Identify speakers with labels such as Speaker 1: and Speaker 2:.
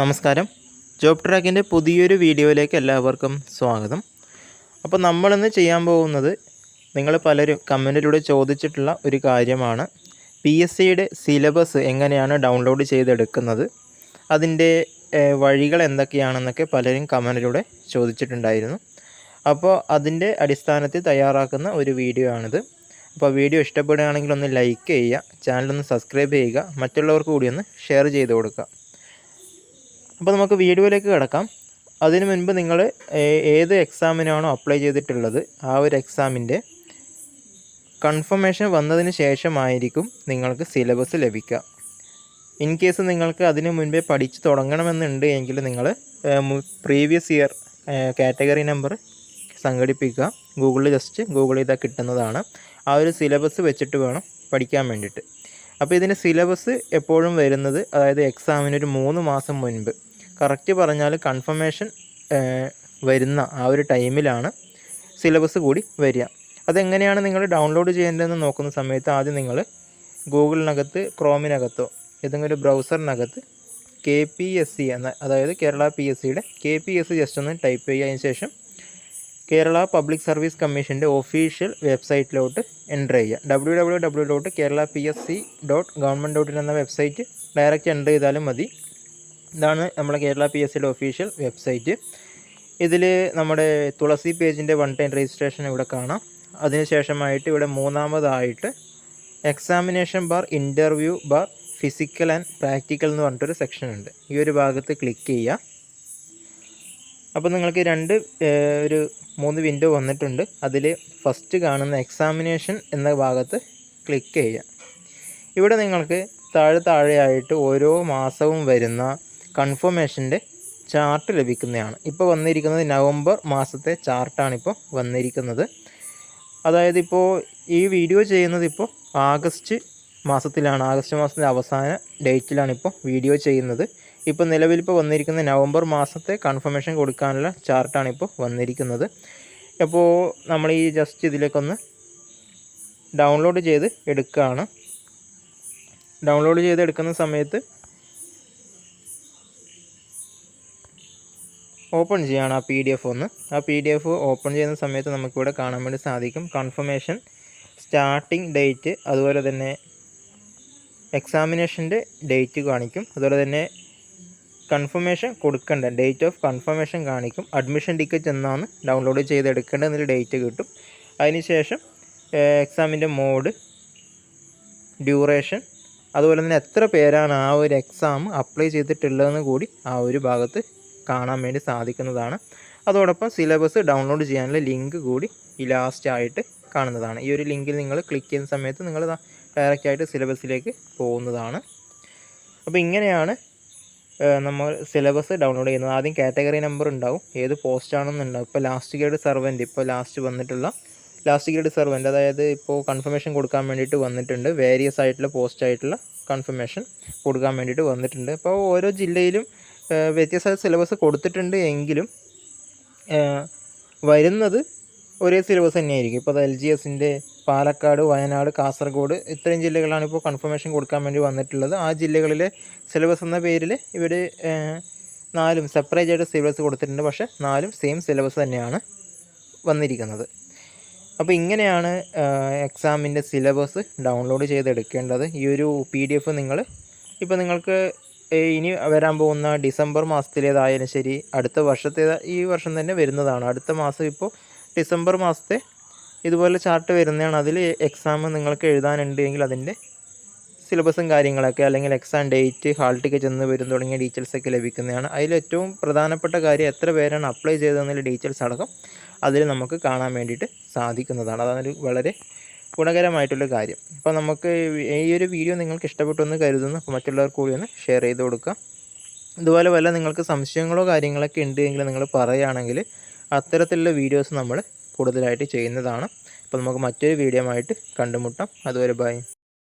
Speaker 1: നമസ്കാരം. ജോബ് ട്രാക്കിന്റെ പുതിയൊരു വീഡിയോയിലേക്ക് എല്ലാവർക്കും സ്വാഗതം. അപ്പോൾ നമ്മളിന്ന് ചെയ്യാൻ പോകുന്നത് നിങ്ങൾ പലരും കമന്റിലൂടെ ചോദിച്ചിട്ടുള്ള ഒരു കാര്യമാണ്. പി എസ് സിയുടെ സിലബസ് എങ്ങനെയാണ് ഡൗൺലോഡ് ചെയ്തെടുക്കുന്നത്? അതിന്റെ വഴികൾ എന്തൊക്കെയാണെന്നൊക്കെ പലരും കമന്റിലൂടെ ചോദിച്ചിട്ടുണ്ടായിരുന്നു. അപ്പോൾ അതിന്റെ അടിസ്ഥാനത്തിൽ തയ്യാറാക്കുന്ന ഒരു വീഡിയോ ആണിത്. അപ്പോൾ വീഡിയോ ഇഷ്ടപ്പെടുകയാണെങ്കിൽ ഒന്ന് ലൈക്ക് ചെയ്യുക ചാനലൊന്ന് സബ്സ്ക്രൈബ് ചെയ്യുക മറ്റുള്ളവർക്ക് കൂടി ഒന്ന് ഷെയർ ചെയ്ത് കൊടുക്കുക. അപ്പോൾ നമുക്ക് വീഡിയോയിലേക്ക് കിടക്കാം. അതിനു മുൻപ് നിങ്ങൾ ഏത് എക്സാമിനാണോ അപ്ലൈ ചെയ്തിട്ടുള്ളത് ആ ഒരു എക്സാമിന്റെ കൺഫർമേഷൻ വന്നതിന് ശേഷമായിരിക്കും നിങ്ങൾക്ക് സിലബസ് ലഭിക്കുക. ഇൻ കേസ് നിങ്ങൾക്ക് അതിനു മുൻപേ പഠിച്ച് തുടങ്ങണമെന്നുണ്ട് എങ്കിൽ നിങ്ങൾ പ്രീവിയസ് ഇയർ കാറ്റഗറി നമ്പർ സംഘടിപ്പിക്കുക. ഗൂഗിളിൽ ജസ്റ്റ് ഗൂഗിൾ ചെയ്താൽ കിട്ടുന്നതാണ്. ആ ഒരു സിലബസ് വെച്ചിട്ട് വേണം പഠിക്കാൻ വേണ്ടിയിട്ട്. അപ്പോൾ ഇതിന്റെ സിലബസ് എപ്പോഴും വരുന്നത് അതായത് എക്സാമിന് ഒരു മൂന്ന് മാസം മുൻപ്. കറക്റ്റ് പറഞ്ഞാൽ കൺഫർമേഷൻ വരുന്ന ആ ഒരു ടൈമിലാണ് സിലബസ് കൂടി വരിക. അതെങ്ങനെയാണ് നിങ്ങൾ ഡൗൺലോഡ് ചെയ്യേണ്ടതെന്ന് നോക്കുന്ന സമയത്ത് ആദ്യം നിങ്ങൾ ഗൂഗിളിനകത്ത് ക്രോമിനകത്തോ ഏതെങ്കിലും ഒരു ബ്രൗസറിനകത്ത് കെ പി എസ് സി എന്ന അതായത് കേരള പി എസ് സിയുടെ K P S C just ഒന്ന് ടൈപ്പ് ചെയ്യുക. അതിന് ശേഷം കേരള പബ്ലിക് സർവീസ് കമ്മീഷന്റെ ഒഫീഷ്യൽ വെബ്സൈറ്റിലോട്ട് എന്റർ ചെയ്യുക. W W W dot Kerala P S C dot government dot in എന്ന വെബ്സൈറ്റ് ഡയറക്റ്റ് എന്റർ ചെയ്താലും മതി. ഇതാണ് നമ്മുടെ കേരള പി എസ് സിയുടെ ഒഫീഷ്യൽ വെബ്സൈറ്റ് ഇതിൽ നമ്മുടെ തുളസി പേജിന്റെ വൺ ടൈം രജിസ്ട്രേഷൻ ഇവിടെ കാണാം. അതിനുശേഷമായിട്ട് ഇവിടെ മൂന്നാമതായിട്ട് examination bar interview bar physical and practical എന്ന് പറഞ്ഞിട്ടൊരു സെക്ഷൻ ഉണ്ട്. ഈ ഒരു ഭാഗത്ത് ക്ലിക്ക് ചെയ്യുക. അപ്പോൾ നിങ്ങൾക്ക് രണ്ട് ഒരു മൂന്ന് വിൻഡോ വന്നിട്ടുണ്ട്. അതിൽ ഫസ്റ്റ് കാണുന്ന എക്സാമിനേഷൻ എന്ന ഭാഗത്ത് ക്ലിക്ക് ചെയ്യുക. ഇവിടെ നിങ്ങൾക്ക് താഴെ താഴെയായിട്ട് ഓരോ മാസവും വരുന്ന കൺഫർമേഷന്റെ ചാർട്ട് ലഭിക്കുന്നതാണ്. ഇപ്പോൾ വന്നിരിക്കുന്നത് നവംബർ മാസത്തെ ചാർട്ടാണ് ഇപ്പോൾ വന്നിരിക്കുന്നത്. അതായത് ഇപ്പോൾ ഈ വീഡിയോ ചെയ്യുന്നത് ഇപ്പോൾ ആഗസ്റ്റ് മാസത്തിലാണ് ആഗസ്റ്റ് മാസത്തിന്റെ അവസാന ഡേറ്റിലാണ് ഇപ്പോൾ വീഡിയോ ചെയ്യുന്നത്. ഇപ്പോൾ നിലവിൽ ഇപ്പോൾ വന്നിരിക്കുന്ന നവംബർ മാസത്തെ കൺഫർമേഷൻ കൊടുക്കാനുള്ള ചാർട്ടാണ് ഇപ്പോൾ വന്നിരിക്കുന്നത്. അപ്പോൾ നമ്മൾ ഈ ജസ്റ്റ് ഇതിലേക്കൊന്ന് ഡൗൺലോഡ് ചെയ്ത് എടുക്കുകയാണ്. ഡൗൺലോഡ് ചെയ്ത് എടുക്കുന്ന സമയത്ത് ഓപ്പൺ ചെയ്യുകയാണ് ആ പി ഡി എഫ് ഒന്ന്. ആ പി ഡി എഫ് ഓപ്പൺ ചെയ്യുന്ന സമയത്ത് നമുക്കിവിടെ കാണാൻ വേണ്ടി സാധിക്കും. കൺഫർമേഷൻ സ്റ്റാർട്ടിംഗ് ഡേറ്റ് അതുപോലെ തന്നെ എക്സാമിനേഷന്റെ ഡേറ്റ് കാണിക്കും. അതുപോലെ തന്നെ കൺഫർമേഷൻ കൊടുക്കേണ്ട. ഡേറ്റ് ഓഫ് കൺഫർമേഷൻ കാണിക്കും. അഡ്മിഷൻ ടിക്കറ്റ് എന്നാണ് ഡൗൺലോഡ് ചെയ്തെടുക്കേണ്ടതെന്നൊരു ഡേറ്റ് കിട്ടും. അതിനുശേഷം എക്സാമിന്റെ മോഡ് ഡ്യൂറേഷൻ അതുപോലെ തന്നെ എത്ര പേരാണ് ആ ഒരു എക്സാം അപ്ലൈ ചെയ്തിട്ടുള്ളതെന്ന് കൂടി ആ ഒരു ഭാഗത്ത് കാണാൻ വേണ്ടി സാധിക്കുന്നതാണ്. അതോടൊപ്പം സിലബസ് ഡൗൺലോഡ് ചെയ്യാനുള്ള ലിങ്ക് കൂടി ഈ ലാസ്റ്റ് ആയിട്ട് കാണുന്നതാണ്. ഈ ഒരു ലിങ്കിൽ നിങ്ങൾ ക്ലിക്ക് ചെയ്യുന്ന സമയത്ത് നിങ്ങൾ ഡയറക്റ്റ് ആയിട്ട് സിലബസിലേക്ക് പോകുന്നതാണ്. അപ്പോൾ ഇങ്ങനെയാണ് നമ്മൾ സിലബസ് ഡൗൺലോഡ് ചെയ്യുന്നത്. ആദ്യം കാറ്റഗറി നമ്പർ ഉണ്ടാവും. ഏത് പോസ്റ്റാണെന്നുണ്ടാവും ഇപ്പോൾ ലാസ്റ്റ് ഗ്രേഡ് സർവന്റ് ഇപ്പോൾ ലാസ്റ്റ് വന്നിട്ടുള്ള ലാസ്റ്റ് ഗ്രേഡ് സർവന്റ് അതായത് ഇപ്പോൾ കൺഫർമേഷൻ കൊടുക്കാൻ വേണ്ടിയിട്ട് വന്നിട്ടുണ്ട്. വേരിയസ് ആയിട്ടുള്ള പോസ്റ്റ് ആയിട്ടുള്ള കൺഫർമേഷൻ കൊടുക്കാൻ വേണ്ടിയിട്ട് വന്നിട്ടുണ്ട്. അപ്പോൾ ഓരോ ജില്ലയിലും വ്യത്യസ്ത സിലബസ് കൊടുത്തിട്ടുണ്ട് എങ്കിലും വരുന്നത് ഒരേ സിലബസ് തന്നെയായിരിക്കും. ഇപ്പോൾ അത് എൽ ജി എസിന്റെ പാലക്കാട് വയനാട് കാസർഗോഡ് ഇത്രയും ജില്ലകളാണ് ഇപ്പോൾ കൺഫർമേഷൻ കൊടുക്കാൻ വേണ്ടി വന്നിട്ടുള്ളത്. ആ ജില്ലകളിലെ സിലബസ് എന്ന പേരിൽ ഇവർ നാലും സെപ്പറേറ്റ് ആയിട്ട് സിലബസ് കൊടുത്തിട്ടുണ്ട്. പക്ഷേ നാലും സെയിം സിലബസ് തന്നെയാണ് വന്നിരിക്കുന്നത്. അപ്പോൾ ഇങ്ങനെയാണ് എക്സാമിന്റെ സിലബസ് ഡൗൺലോഡ് ചെയ്തെടുക്കേണ്ടത്. ഈ ഒരു പി ഡി എഫ് നിങ്ങൾ ഇപ്പോൾ നിങ്ങൾക്ക് ഇനി വരാൻ പോകുന്ന ഡിസംബർ മാസത്തിലേതായാലും ശരി അടുത്ത വർഷത്തേതാ ഈ വർഷം തന്നെ വരുന്നതാണ്. അടുത്ത മാസം ഇപ്പോൾ ഡിസംബർ മാസത്തെ ഇതുപോലെ ചാർട്ട് വരുന്നതാണ്. അതിൽ എക്സാം നിങ്ങൾക്ക് എഴുതാനുണ്ട് എങ്കിൽ അതിന്റെ സിലബസും കാര്യങ്ങളൊക്കെ അല്ലെങ്കിൽ എക്സാം ഡേറ്റ് ഹാൾ ടിക്കറ്റ് എന്ന് വരും തുടങ്ങിയ ഡീറ്റെയിൽസൊക്കെ ലഭിക്കുന്നതാണ്. അതിൽ ഏറ്റവും പ്രധാനപ്പെട്ട കാര്യം എത്ര പേരാണ് അപ്ലൈ ചെയ്തതെന്നുള്ള ഡീറ്റെയിൽസ് അടക്കം അതിൽ നമുക്ക് കാണാൻ വേണ്ടിയിട്ട് സാധിക്കുന്നതാണ്. അതൊരു വളരെ ഗുണകരമായിട്ടുള്ള കാര്യം. അപ്പോൾ നമുക്ക് ഈ ഒരു വീഡിയോ നിങ്ങൾക്ക് ഇഷ്ടപ്പെട്ടു എന്ന് കരുതുന്നു. അപ്പോൾ മറ്റുള്ളവർക്ക് കൂടി ഒന്ന് ഷെയർ ചെയ്ത് കൊടുക്കുക. ഇതുപോലെ വല്ല നിങ്ങൾക്ക് സംശയങ്ങളോ കാര്യങ്ങളൊക്കെ ഉണ്ട് എങ്കിൽ നിങ്ങൾ പറയുകയാണെങ്കിൽ അത്തരത്തിലുള്ള വീഡിയോസ് നമ്മൾ കൂടുതലായിട്ട് ചെയ്യുന്നതാണ്. അപ്പോൾ നമുക്ക് മറ്റൊരു വീഡിയോ ആയിട്ട് കണ്ടുമുട്ടാം. അതുവരെ ബൈ